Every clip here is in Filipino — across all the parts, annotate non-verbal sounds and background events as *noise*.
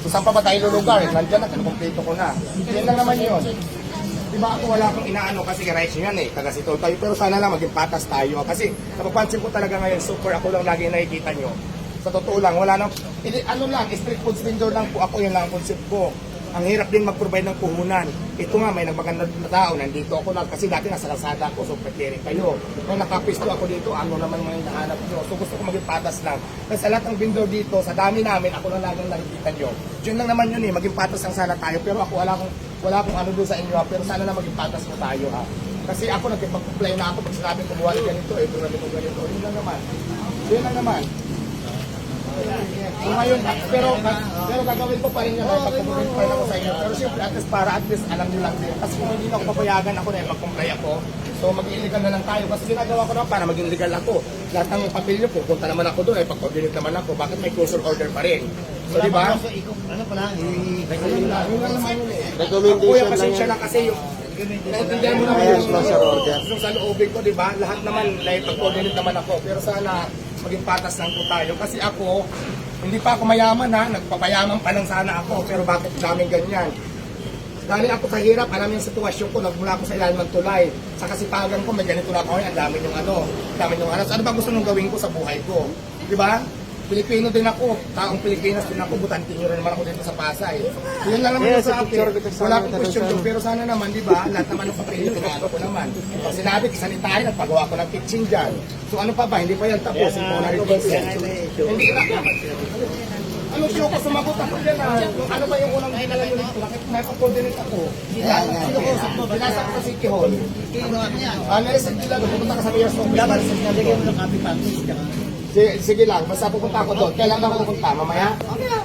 So saan pa ba tayo lulugar? Nandiyan na, kinukumpleto ko na. Yan lang naman yun. Di ba ako wala akong inaano kasi nyo yan eh, taga sitol tayo. Pero sana lang maging patas tayo. Kasi napapansin ko talaga ngayon, super ako lang lagi nakikita nyo. Sa totoo lang, wala nang, ano lang, street food vendor lang po ako, yun lang ang concept ko. Ang hirap din mag-provide ng puhunan. Ito nga, may nagmaganda na tao, nandito ako lang, kasi dati nasa kalsada ako, so preparing kayo. Kung nakapisto ako dito, ano naman mga hinahanap nyo. So gusto ko maging patas lang. Kasi sa lahat ng vendor dito, sa dami namin, ako lang laging nakikita nyo. Yun lang naman yun eh, maging patas lang sana tayo. Pero ako wala akong, wala akong ano doon sa inyo, pero sana na maging patas mo tayo ha. Kasi ako nagpag-comply na ako pag sinabi ko buwan ganito, eh, doon ko ganito. Yun lang naman. Yun lang naman. So ngayon, pero, pero gagawin ko pa rin yun ay pag-comply pa rin ako sa inyo. Pero siyempre, at least para at least alam nyo lang din. Kasi kung hindi na ako papayagan ako na eh, mag-comply ako, so mag-illegal na lang tayo. Kasi ginagawa ko na para maging legal ako. Lahat ng papel nyo, pupunta naman ako doon, eh, pag-coordinate naman ako, bakit may closure order pa rin? So di ba? Ano pala? Eh. Recommendation Kuya, lang pasensya lang kasi yung Naintindihan mo naman Ayan, yung closure order. yung sa loobin ko, di ba? Lahat naman, like, pag-coordinate naman ako. Pero sana, maging patas lang po tayo. Kasi ako, hindi pa ako mayaman ha, nagpapayaman pa lang sana ako. Pero bakit daming ganyan? Dahil ako sa hirap, alam yung sitwasyon ko, nagmula ako sa ilalim ng tulay. Sa kasipagan ko, may ganito na ako, ang dami yung ano, dami yung ano. So, ano ba gusto nung gawin ko sa buhay ko? Di ba? Pilipino din ako, taong Pilipinas din ako, butantin nyo rin naman ako dito sa Pasay. Yun lang naman Yeah, sa sa akin. sa Wala ano, akong question doon, pero sana naman, di ba, lahat naman ng papel tinalo ko naman. Pag sinabi, sanitahin, nagpagawa ko ng kitchen dyan. So ano pa ba, hindi pa yan tapos, yung mga consent. Hindi na. Ano siyo ko sumagot ako dyan ah. Ano ba yung unang hinala nyo dito? Bakit may pa-coordinate ako? Sino ko? Binasa ko sa. Kino ano yan? Ah, nariset nila, pupunta ka sa Office. Dapat doon. mo ng copy package. Sige, sige lang, basta pupunta ako doon. Kailan ako pupunta? Mamaya?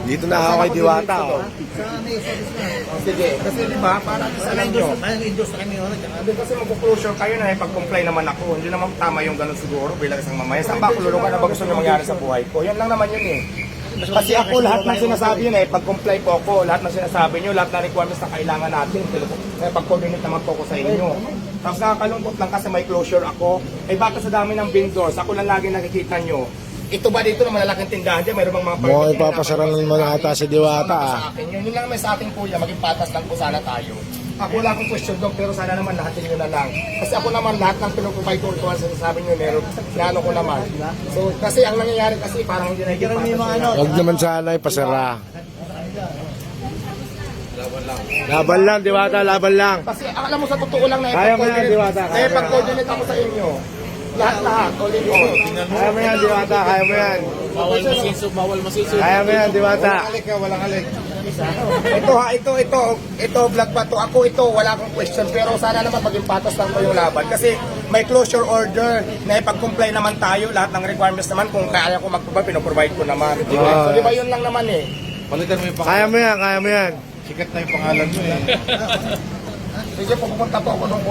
Dito na ako kay Diwata. Oh. sa may service na. Sige, kasi di ba, para sa nyo. Parang endorse na kami yun. Hindi kasi magpo-closure kayo na eh, pag-comply naman ako. Hindi naman tama yung ganun siguro bilang isang mamaya. Saan ba ako lulungan na ba gusto nyo mangyari sa buhay ko? Yan lang naman yun eh. Kasi ako lahat ng sinasabi nyo eh, pag-comply po ako, lahat ng sinasabi nyo, lahat ng requirements na kailangan natin, eh, pag-coordinate naman po ako sa inyo. Tapos nakakalungkot lang kasi may closure ako. Eh bakit sa dami ng vendors, ako lang lagi nakikita nyo. Ito ba dito na malalaking tindahan dyan, mayroon bang mga Mukhang permit na ipapasaran ng mga ata si Diwata ah. sa akin. Yun, yun lang naman sa akin kuya, maging patas lang po sana tayo. Ako wala akong question doon, pero sana naman lahat nyo na lang. Kasi ako naman lahat ng pinuprovide ko ito, sa sabi nyo, meron, sinano ko naman. So, kasi ang nangyayari kasi parang hindi na Pero may mga ano, Huwag naman sana ipasara. Laban lang, Diwata, laban lang. Kasi alam mo sa totoo lang na Kaya mo yan, Diwata, kaya mo yan. ipag-coordinate ako sa inyo. Lahat-lahat, all in all. Kaya mo yan, Diwata, kaya mo yan. bawal masiso, bawal masiso. Kaya mo yan, Diwata. alik ka, walang alik. ito ha, ito, ito, ito, vlog pa to. Ako ito, wala akong question. Pero sana naman maging patas lang po yung laban. Kasi may closure order na ipag-comply naman tayo. Lahat ng requirements naman, kung kaya ko mag-provide, pinoprovide ko naman. So, di ba yun lang naman eh. Palitan mo yung pangalan. Kaya mo yan, kaya mo yan. Sikat na yung pangalan mo eh. *laughs* Sige, pupunta po ako nung